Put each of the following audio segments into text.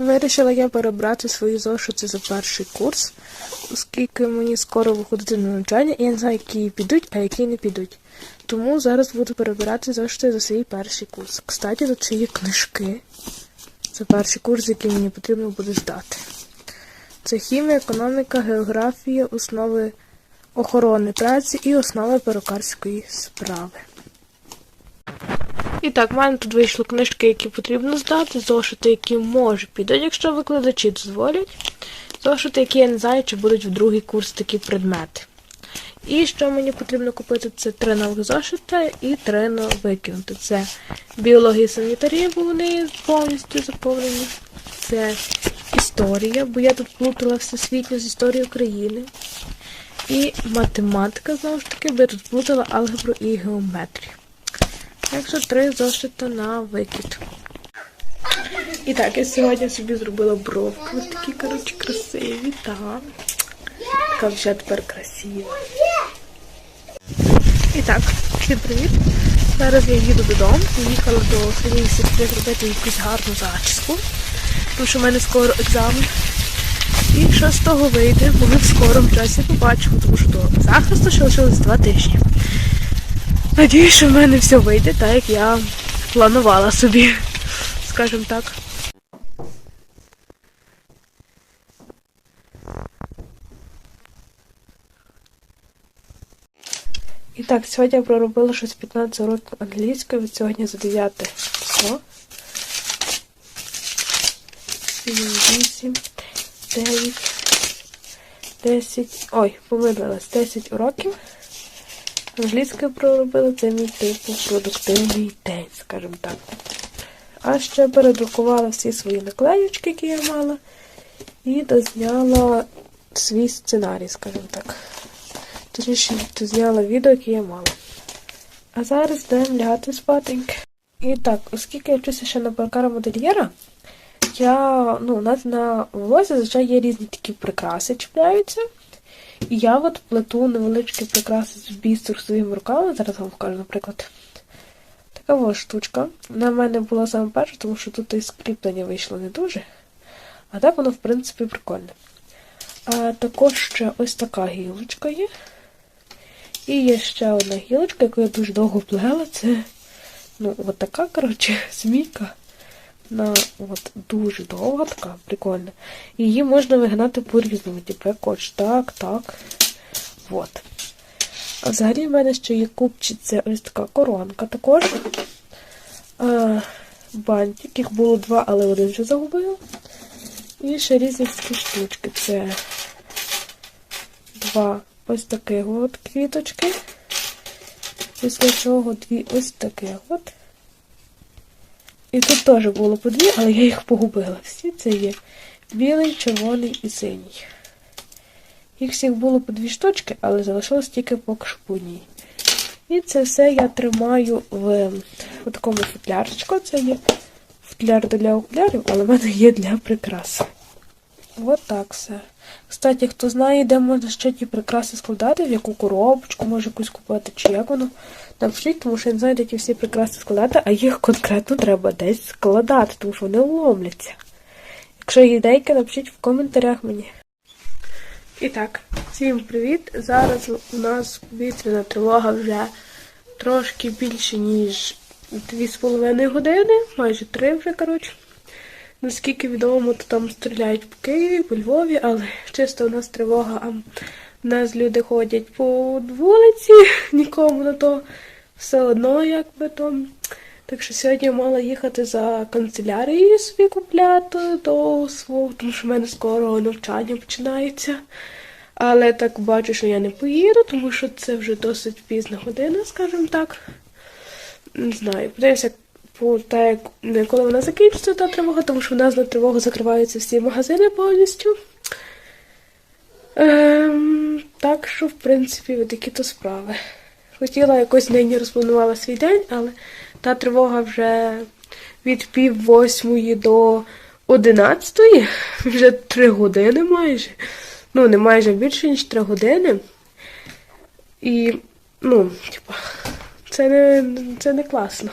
Вирішила я перебрати свої зошити за перший курс, оскільки мені скоро виходити на навчання, і я не знаю, які підуть, а які не підуть. Тому зараз буду перебирати зошити за свій перший курс. Кстати, тут є книжки за перший курс, який мені потрібно буде здати. Це хімія, економіка, географія, основи охорони праці і основи перукарської справи. І так, в мене тут вийшли книжки, які потрібно здати, зошити, які може підуть, якщо викладачі дозволять. Зошити, які я не знаю, чи будуть в другий курс такі предмети. І що мені потрібно купити, це три нових зошити і три викинути. Це біологія і санітарія, бо вони повністю заповнені. Це історія, бо я тут плутала всесвітню з історією України. І математика, знову ж таки, бо я тут плутала алгебру і геометрію. Так що три зошита на викид. І так, я сьогодні собі зробила бровки. Ось такі, коротше, красиві, так. Така вже тепер красива. І так, всім привіт. Зараз я їду додому. Їхала до своєї сестри зробити якусь гарну зачіску. Тому що в мене скоро екзамен. І що з того вийде, бо ми в скорому часі побачимо, тому що до захисту ще лишилось два тижні. Надіюсь, що в мене все вийде так, як я планувала собі, скажімо так. І так, сьогодні я проробила щось 15 років англійської, від сьогодні за 9 число. 7, 8, 9, 10, ой, помилилась, 10 уроків. Англійською проробила це мій типу продуктивний день, скажімо так. А ще передрукувала всі свої наклеючки, які я мала, і дозняла свій сценарій, скажімо так. Точніше, дозняла відео, яке я мала. А зараз йдемо лягати спатеньки. І так, оскільки я вчуся ще на перукара модельєра, я, ну, у нас на волосі зазвичай є різні такі прикраси чіпляються. І я от плету невеличкі прикраси з бісер своїми руками. Зараз вам покажу, наприклад. Така ось штучка. Вона в мене була саме перша, тому що тут і скріплення вийшло не дуже. А так воно, в принципі, прикольне. А також ще ось така гілочка є. І є ще одна гілочка, яку я дуже довго плела. Це, ну, от така, коротше, змійка. Вона от дуже довга така, прикольна. Її можна вигнати по-різному, типу, як хочеш, так, так. От. А взагалі в мене ще є купчиця ось така коронка також. А, бантик, їх було два, але один вже загубив. І ще різні штучки. Це два ось таких от квіточки. Після чого дві ось таких от. І тут теж було по дві, але я їх погубила. Всі це є білий, червоний і синій. Їх всіх було по дві штучки, але залишилось тільки по одній. І це все я тримаю в, в такому футлярчику. Це є футляр для окулярів, але в мене є для прикрас. От так все. Кстати, хто знає, де можна ще ті прикраси складати, в яку коробочку може якусь купити, чи як воно. Напишіть, тому що я не знаю, де ті всі прикраси складати, а їх конкретно треба десь складати, тому що вони ломляться. Якщо є ідейки, напишіть в коментарях мені. І так, всім привіт! Зараз у нас повітряна тривога вже трошки більше, ніж 2,5 години, майже 3 вже, коротше. Наскільки відомо, то там стріляють по Києві, по Львові, але чисто у нас тривога, а в нас люди ходять по вулиці, нікому на то все одно, якби то. Так що сьогодні я мала їхати за канцелярією собі купляти до свого, тому що в мене скоро навчання починається. Але так бачу, що я не поїду, тому що це вже досить пізна година, скажімо так. Не знаю, подивимося, по так, як коли вона закінчиться, та тривога, тому що в нас на тривогу закриваються всі магазини повністю. Ем, так що, в принципі, от такі то справи. Хотіла якось нині розпланувала свій день, але та тривога вже від пів восьмої до одинадцятої, вже три години майже. Ну, не майже більше, ніж три години. І, ну, типа, це не, це не класно.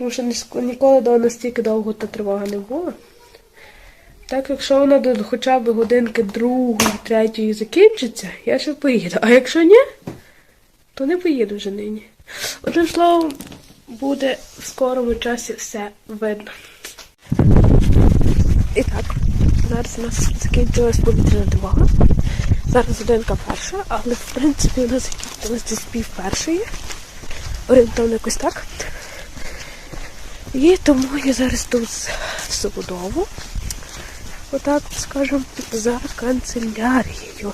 Тому що ніколи до настільки довго та тривога не була. Так, якщо вона до хоча б годинки другої, третьої закінчиться, я ще поїду. А якщо ні, то не поїду вже нині. Одним словом, буде в скорому часі все видно. І так, зараз у нас закінчилась повітряна тривога. Зараз годинка перша, але в принципі у нас закінчилась десь пів першої. Орієнтовно якось так. І тому я зараз тут з забудову. Отак, скажемо, за канцелярією.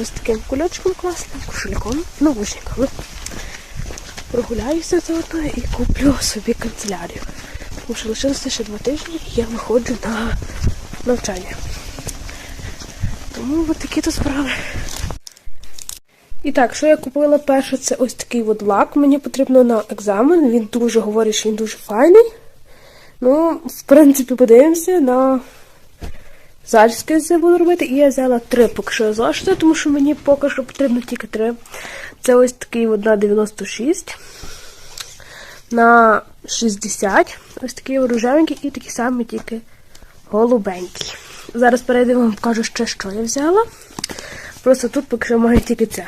Ось таким кульочком класним, кошельком, наушниками. Прогуляюся заодно і куплю собі канцелярію. Тому що лишилося ще два тижні і я виходжу на навчання. Тому от такі то справи. І так, що я купила перше, це ось такий от лак. Мені потрібно на екзамен. Він дуже говорить, що він дуже файний. Ну, в принципі, подивимося на зачіски це буду робити. І я взяла три поки що зошити, тому що мені поки що потрібно тільки три. Це ось такий от на 96, на 60, ось такий рожевенький і такі самі, тільки голубенький. Зараз перейдемо, вам покажу ще, що я взяла. Просто тут поки що маю тільки це.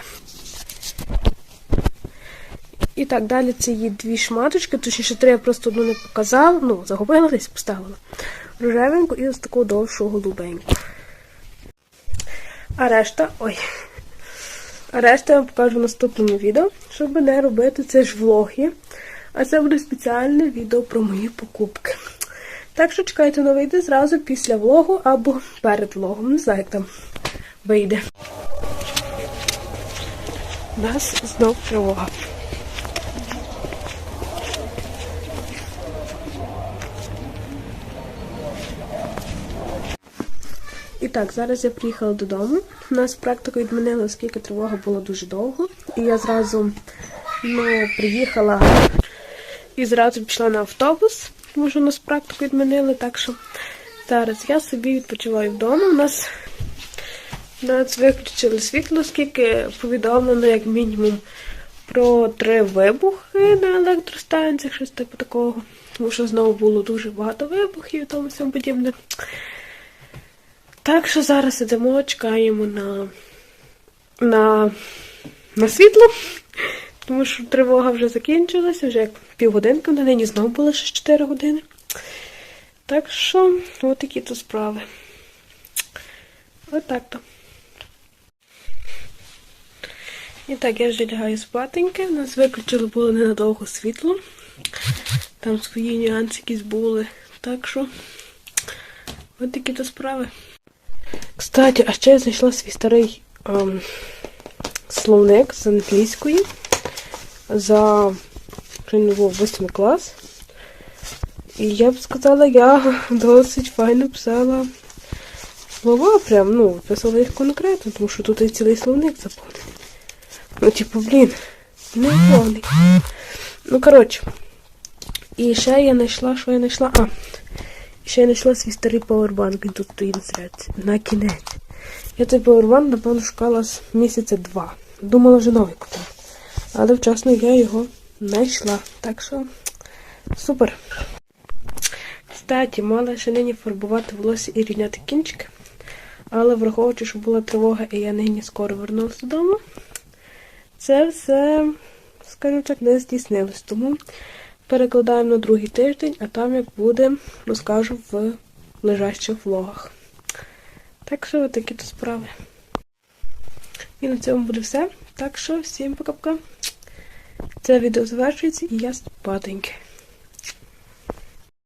І так, далі це є дві шматочки, точніше три я просто одну не показала, ну, загубила десь поставила. Рожевеньку і ось таку довшу голубеньку. А решта, ой. А решта я вам покажу в наступному відео, щоб не робити це ж влоги. А це буде спеціальне відео про мої покупки. Так що чекайте на вийде зразу після влогу або перед влогом. Не знаю, як там вийде. У нас знов тривога. Так, зараз я приїхала додому. У нас практику відмінили, оскільки тривога була дуже довго. І я зразу ну, приїхала і зразу пішла на автобус, тому що у нас практику відмінили. Так що зараз я собі відпочиваю вдома. У нас, у виключили світло, оскільки повідомлено, як мінімум, про три вибухи на електростанціях, щось типу такого. Тому що знову було дуже багато вибухів і тому всьому подібне. Так що зараз ідемо, чекаємо на, на, на світло, тому що тривога вже закінчилася, вже як півгодинки, на нині знову було ще 4 години. Так що, от такі то справи. Отак то. І так, я вже лягаю спатеньки. У нас виключили було ненадовго світло. Там свої нюанси якісь були. Так що, от такі то справи. Кстати, а ще я знайшла свій старий ем, словник з англійської за був 8 клас. І я б сказала, я досить файно писала слова прям, ну, писала їх конкретно, тому що тут і цілий словник заповнений. Ну, типу, блін, не повний. Ну, коротше. І ще я знайшла, що я знайшла. А, ще я знайшла свій старий пауербанк, він тут стоїть на. Кінець. Я цей пауербанк, напевно, шукала з місяця два. Думала, вже новий купила. Але вчасно я його знайшла. Так що супер. Кстати, мала ще нині фарбувати волосся і рівняти кінчики. Але враховуючи, що була тривога і я нині скоро вернулася додому, це все, скажімо так, не здійснилось. Тому перекладаємо на другий тиждень, а там як буде, розкажу в лежащих влогах. Так що такі то справи. І на цьому буде все. Так що всім пока-пока. Це відео завершується і я спатеньки.